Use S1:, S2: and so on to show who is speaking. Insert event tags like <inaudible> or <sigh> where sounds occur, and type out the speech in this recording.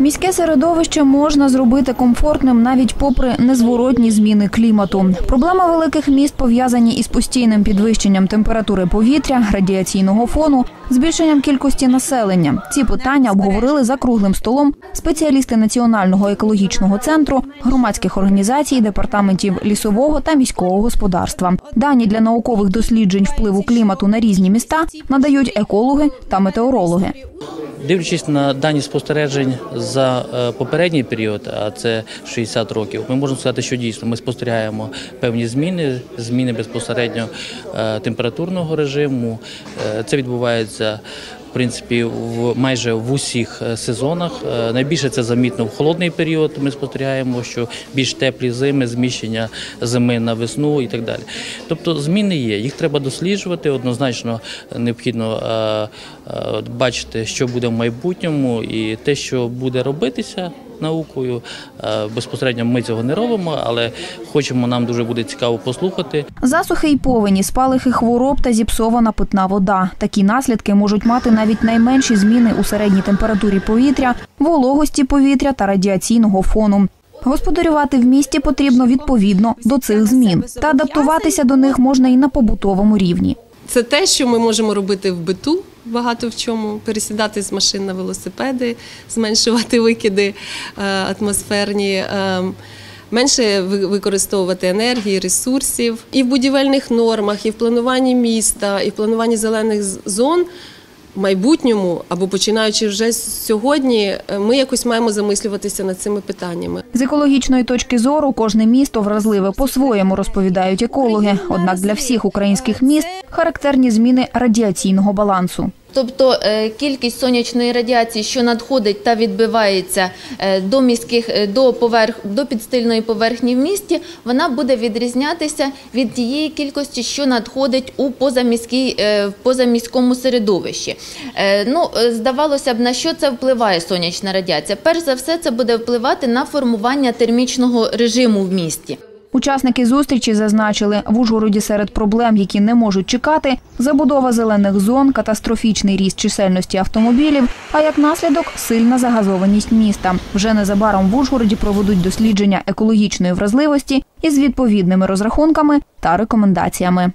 S1: Міське середовище можна зробити комфортним навіть попри незворотні зміни клімату. Проблеми великих міст пов'язані із постійним підвищенням температури повітря, радіаційного фону, збільшенням кількості населення. Ці питання обговорили за круглим столом спеціалісти Національного екологічного центру, громадських організацій, департаментів лісового та міського господарства. Дані для наукових досліджень впливу клімату на різні міста надають екологи та метеорологи.
S2: Дивлячись на дані спостережень за е, попередній період, а це 60 років, ми можемо сказати, що дійсно ми спостерігаємо певні зміни, зміни безпосередньо е, температурного режиму. Е, Це відбувається. В принципі, в майже в усіх е, сезонах Е, найбільше це замітно в холодний період. Ми спостерігаємо, що більш теплі зими, зміщення зими на весну і так далі. Тобто зміни є, їх треба досліджувати. Однозначно необхідно е, е, бачити, що буде в майбутньому, і те, що буде робитися наукою. Е, Безпосередньо ми цього не робимо, але хочемо, нам дуже буде цікаво послухати.
S1: Засухи й повені, спалахи хвороб та зіпсована питна вода. Такі наслідки можуть мати навіть найменші зміни у середній температурі повітря, вологості повітря та радіаційного фону. Господарювати в місті потрібно відповідно до цих змін, та адаптуватися до них можна і на побутовому рівні.
S3: Це те, що ми можемо робити в биту багато в чому, пересідати з машин на велосипеди, зменшувати <laughs> викиди е, атмосферні. е, Менше ви- використовувати енергії, ресурсів і в будівельних нормах, і в плануванні міста, і в плануванні зелених зон в майбутньому або починаючи вже сьогодні, е, ми якось маємо замислюватися над цими питаннями.
S1: З екологічної точки зору кожне місто вразливе по-своєму розповідають екологи. Однак для всіх українських міст характерні зміни радіаційного балансу.
S4: Тобто е, кількість сонячної радіації, що надходить та відбивається е, до міських е, до поверх до підстильної поверхні в місті, вона буде відрізнятися від тієї кількості, що надходить у в позаміському середовищі. Ну здавалося б, на що це впливає сонячна радіація? Перш за все, це буде впливати на формування термічного режиму в місті.
S1: Учасники зустрічі зазначили, в Ужгороді серед проблем, які не можуть чекати, забудова зелених зон, катастрофічний ріст чисельності автомобілів, а як наслідок сильна загазованість міста. Вже незабаром в Ужгороді проведуть дослідження екологічної вразливості із відповідними розрахунками та рекомендаціями.